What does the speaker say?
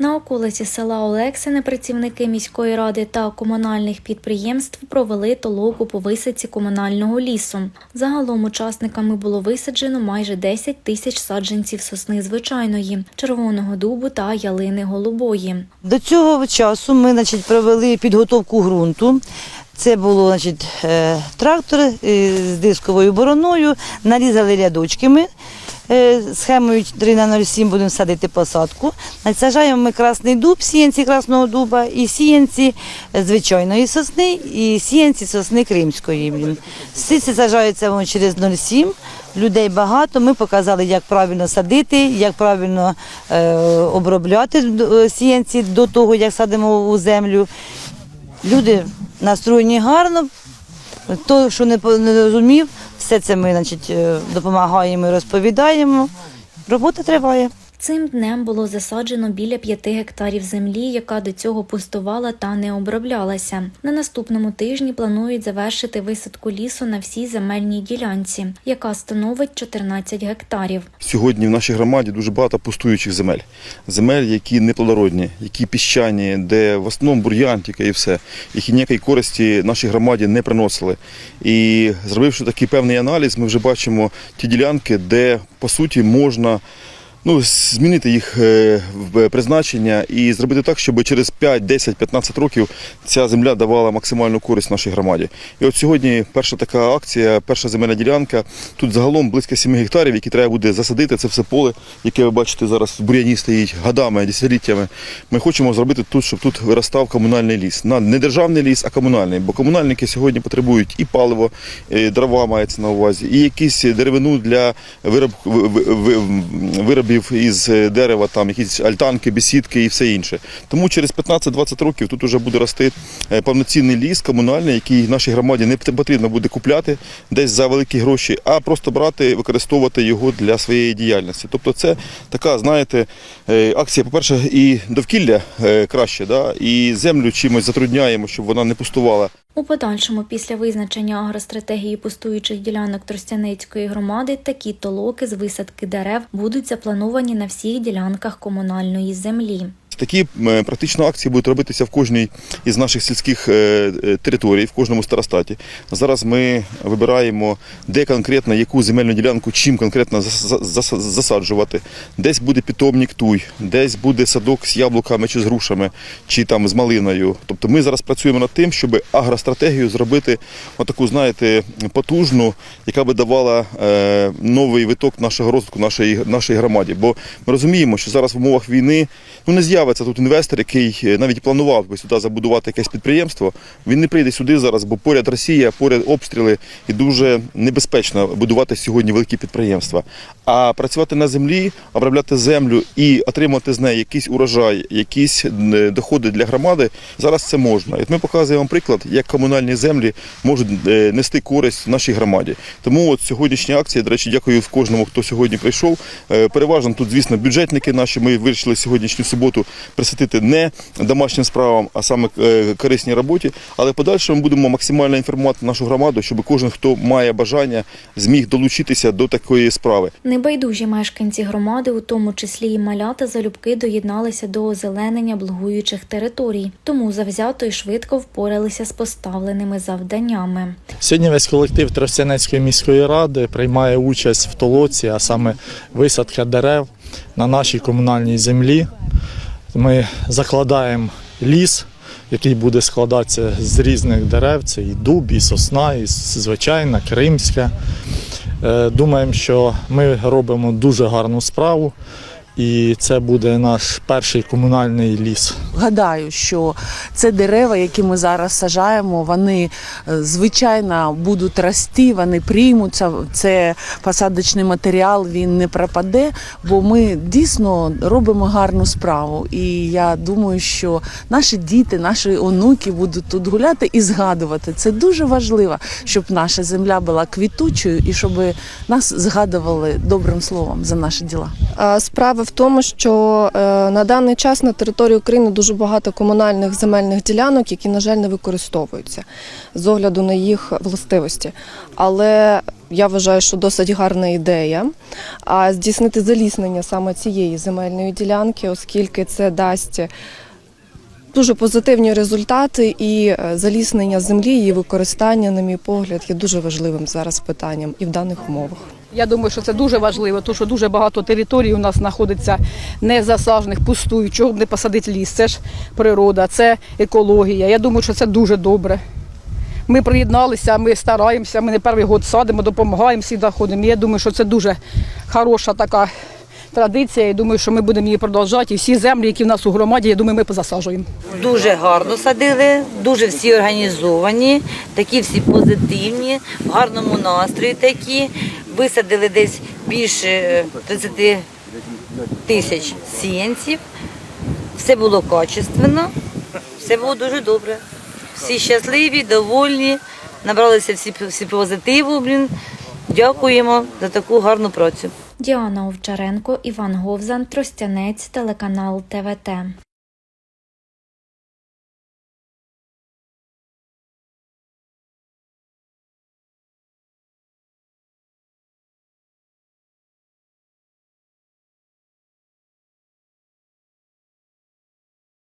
На околиці села Олексине працівники міської ради та комунальних підприємств провели толоку по висадці комунального лісу. Загалом учасниками було висаджено майже 10 тисяч саджанців сосни звичайної, червоного дубу та ялини голубої. До цього часу ми значить, провели підготовку ґрунту. Це було значить, е, трактор е, з дисковою бороною, нарізали рядочки ми. е, Схемою 3 на 07 будемо садити посадку. Значить, Саджаємо ми красний дуб, сіянці красного дуба, і сіянці е, звичайної сосни, і сіянці сосни кримської. Всі ці саджаються воно через 07. Людей багато. Ми показали, як правильно садити, як правильно е, обробляти е, сіянці до того, як садимо у землю. Люди настроєні гарно. Той, що не розумів, все це ми значить, е, допомагаємо і розповідаємо. Робота триває. Цим днем було засаджено біля 5 гектарів землі, яка до цього пустувала та не оброблялася. На наступному тижні планують завершити висадку лісу на всій земельній ділянці, яка становить 14 гектарів. Сьогодні в нашій громаді дуже багато пустуючих земель. Земель, які неплодородні, які піщані, де в основному бур'ян тільки і все, які ніякої користі нашій громаді не приносили. І зробивши такий певний аналіз, ми вже бачимо ті ділянки, де по суті можна. Ну, змінити їх е, призначення і зробити так, щоб через 5, 10, 15 років ця земля давала максимальну користь нашій громаді. І от сьогодні перша така акція, перша земельна ділянка. Тут загалом близько 7 гектарів, які треба буде засадити. Це все поле, яке ви бачите зараз в бур'яні стоїть годами, десятиліттями. Ми хочемо зробити тут, щоб тут виростав комунальний ліс. Не державний ліс, а комунальний. Бо комунальники сьогодні потребують і паливо, і дрова мається на увазі, і якісь деревину для вироб, ви- ви- із дерева, там якісь альтанки, бесідки і все інше. Тому через 15-20 років тут вже буде рости е, повноцінний ліс комунальний, який нашій громаді не потрібно буде купляти десь за великі гроші, а просто брати, використовувати його для своєї діяльності. Тобто це така, знаєте, е, акція, по-перше, і довкілля е, краще, да? і землю чимось затрудняємо, щоб вона не пустувала. У подальшому, після визначення агростратегії пустуючих ділянок Тростянецької громади, такі толоки з висадки дерев будуть заплановані на всіх ділянках комунальної землі. Такі е, практично акції будуть робитися в кожній із наших сільських е, е, територій, в кожному старостаті. Зараз ми вибираємо, де конкретно яку земельну ділянку, чим конкретно зас- зас- засаджувати. Десь буде питомник туй, десь буде садок з яблуками чи з грушами, чи там з малиною. Тобто ми зараз працюємо над тим, щоб агростратегію зробити отаку, знаєте, потужну, яка би давала новий виток нашого розвитку нашої, нашої громаді. Бо ми розуміємо, що зараз в умовах війни ну, не з'явиться тут інвестор, який е, навіть планував би сюди забудувати якесь підприємство. Він не прийде сюди зараз, бо поряд Росія, поряд обстріли, і дуже небезпечно будувати сьогодні великі підприємства. А працювати на землі, обробляти землю і отримати з неї якийсь урожай, якісь е, доходи для громади, зараз це можна. І ми показуємо приклад, як комунальні землі можуть е, нести користь нашій громаді. Тому от сьогоднішня акція, до речі, дякую кожному, хто сьогодні прийшов. Переважно тут, звісно, бюджетники наші. Ми вирішили сьогоднішню суботу присвятити не домашнім справам, а саме е, корисній роботі. Але в подальшому будемо максимально інформувати нашу громаду, щоб кожен, хто має бажання, зміг долучитися до такої справи. Небайдужі мешканці громади, у тому числі і малята, залюбки доєдналися до озеленення благуючих територій, тому завзято і швидко впоралися з поставленими завданнями. Сьогодні весь колектив Тростянецької міської ради приймає участь в толоці, а саме висадка дерев на нашій комунальній землі. Ми закладаємо ліс, який буде складатися з різних дерев. Це і дуб, і сосна, і звичайна, кримська. Е, Думаємо, що ми робимо дуже гарну справу, і це буде наш перший комунальний ліс. Гадаю, що це дерева, які ми зараз сажаємо, вони е, звичайно будуть рости, вони приймуться. Це посадочний матеріал, він не пропаде, бо ми дійсно робимо гарну справу. І я думаю, що наші діти, наші онуки будуть тут гуляти і згадувати. Це дуже важливо, щоб наша земля була квітучою і щоб нас згадували добрим словом за наші діла. Справа в тому, що е, на даний час на території України дуже багато комунальних земельних ділянок, які, на жаль, не використовуються з огляду на їх властивості. Але я вважаю, що досить гарна ідея здійснити заліснення саме цієї земельної ділянки, оскільки це дасть дуже позитивні результати, і е, заліснення землі, її використання, на мій погляд, є дуже важливим зараз питанням і в даних умовах. Я думаю, що це дуже важливо, тому що дуже багато територій у нас знаходиться незасажених, пустують, чого б не посадити ліс. Це ж природа, це екологія. Я думаю, що це дуже добре. Ми приєдналися, ми стараємося, ми не перший год садимо, допомагаємо, всі ходимо. Я думаю, що це дуже хороша така традиція. Я думаю, що ми будемо її продовжувати. І всі землі, які в нас у громаді, я думаю, ми позасаджуємо. Дуже гарно садили, дуже всі організовані, такі всі позитивні, в гарному настрої такі. Висадили десь більше е, 30 тисяч сіянців. Все було качественно, все було дуже добре. Всі щасливі, довольні, набралися всі, всі позитиву. Блін. Дякуємо за таку гарну працю. Діана Овчаренко, Іван Говзан, Тростянець, телеканал ТВТ.